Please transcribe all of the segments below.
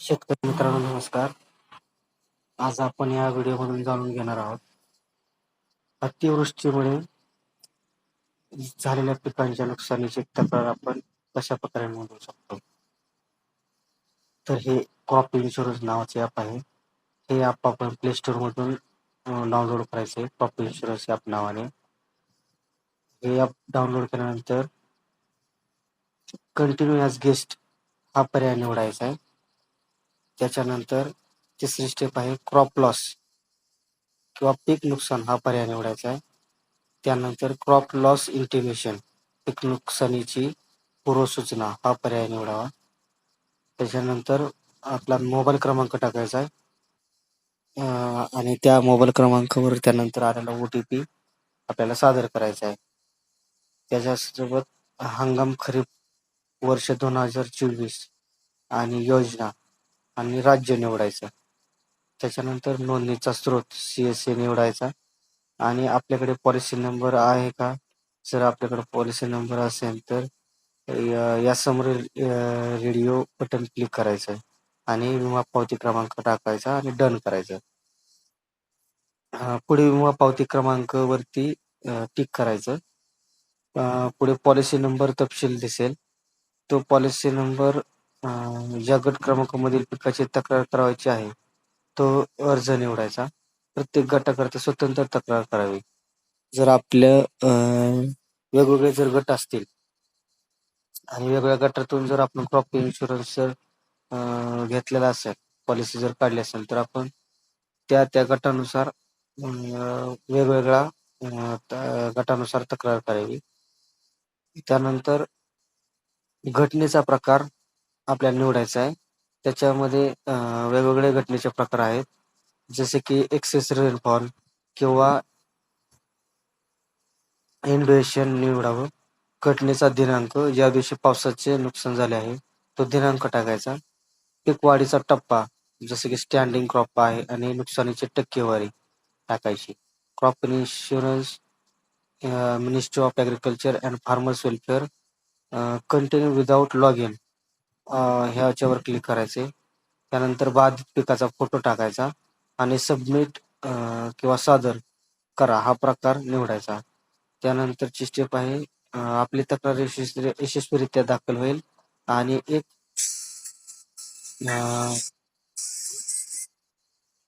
शेतकरी मित्रांनो नमस्कार. आज आपण या व्हिडिओमधून जाणून घेणार आहोत. अतिवृष्टीमुळे झालेल्या पिकांच्या नुकसानीची तक्रार आपण कशा प्रकारे नोंदवू शकतो? तर हे क्रॉप इन्शुरन्स नावाचे ॲप आहे. हे ॲप आपण प्ले स्टोअरमधून डाउनलोड करायचे क्रॉप इन्शुरन्स ॲप नावाने. हे ॲप डाउनलोड केल्यानंतर कंटिन्यू ॲज गेस्ट हा पर्याय निवडायचा आहे. त्याच्यानंतर तिसरी स्टेप आहे क्रॉप लॉस किंवा पीक नुकसान हा पर्याय निवडायचा आहे. त्यानंतर क्रॉप लॉस इंटिमेशन पीक नुकसानीची पूर्वसूचना हा पर्याय निवडावा. त्याच्यानंतर आपला मोबाईल क्रमांक टाकायचा आहे. आणि त्या मोबाईल क्रमांकावर त्यानंतर आलेला ओ टी पी आपल्याला सादर करायचा आहे. त्याच्यासोबत हंगाम खरीप वर्ष दोन हजार चोवीस आणि योजना आणि राज्य निवडायचं. त्याच्यानंतर नोंदणीचा स्रोत सी एस ए निवडायचा. आणि आपल्याकडे पॉलिसी नंबर आहे का? जर आपल्याकडे पॉलिसी नंबर असेल तर या समोरील रेडिओ बटन क्लिक करायचं. आणि विमा पावती क्रमांक टाकायचा आणि डन करायचं. पुढे विमा पावती क्रमांक वरती टिक करायचं. पुढे पॉलिसी नंबर तपशील दिसेल. तो पॉलिसी नंबर ज्या गट क्रमांकामधील पिकाची तक्रार करायची आहे. तो अर्ज निवडायचा. प्रत्येक गटाकरता स्वतंत्र तक्रार करावी. जर आपल्या वेगवेगळे जर गट असतील आणि वेगवेगळ्या गटातून जर आपण क्रॉप इन्शुरन्स जर घेतलेला असेल पॉलिसी जर काढली असेल तर आपण त्या त्या गटानुसार वेगवेगळ्या गटानुसार तक्रार करावी. त्यानंतर घटनेचा प्रकार आपल्याला निवडायचा आहे. त्याच्यामध्ये वेगवेगळे घटनेचे प्रकार आहेत. जसे की एक्सेस रेनफॉल किंवा इंडोएशन निवडावं. घटनेचा दिनांक ज्या दिवशी पावसाचे नुकसान झाले आहे. तो दिनांक टाकायचा. पीक वाढीचा टप्पा जसे की स्टँडिंग क्रॉप आहे आणि नुकसानीची टक्केवारी टाकायची. Crop insurance ministry of agriculture and farmers welfare continue without log in ह्याच्यावर क्लिक करायचे. त्यानंतर बाधित पिकाचा फोटो टाकायचा आणि सबमिट किंवा सादर करा हा प्रकार निवडायचा. त्यानंतरची स्टेप आहे आपली तक्रार यशस्वी यशस्वीरित्या दाखल होईल आणि एक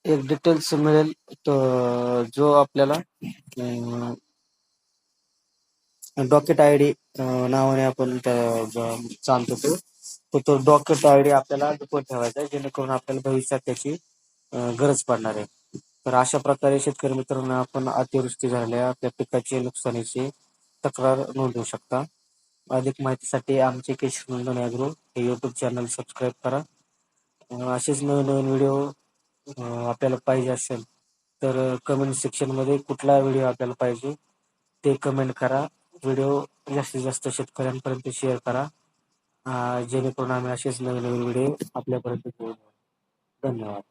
एक डिटेल्स मिळेल जो आपल्याला डॉकेट आय डी नावाने आपण त्या तो. तो तो डॉकेट आय डी आपल्याला लपवून ठेवायचा आहे जेणेकरून आपल्याला भविष्यात त्याची गरज पडणार आहे. तर अशा प्रकारे शेतकरी मित्रांनो आपण अतिवृष्टी झालेल्या आपल्या पिकाची नुकसानीची तक्रार नोंदवू शकता. अधिक माहितीसाठी आमचे केशर नंदन ॲग्रो हे यूट्यूब चॅनल सबस्क्राईब करा. असेच नवीन नवीन व्हिडिओ आपल्याला पाहिजे असेल तर कमेंट सेक्शनमध्ये कुठला व्हिडिओ आपल्याला पाहिजे ते कमेंट करा. व्हिडिओ जास्तीत जास्त शेतकऱ्यांपर्यंत शेअर करा. जेणेकरून आम्ही असेच नवीन नवीन व्हिडिओ आपल्यापर्यंत धन्यवाद.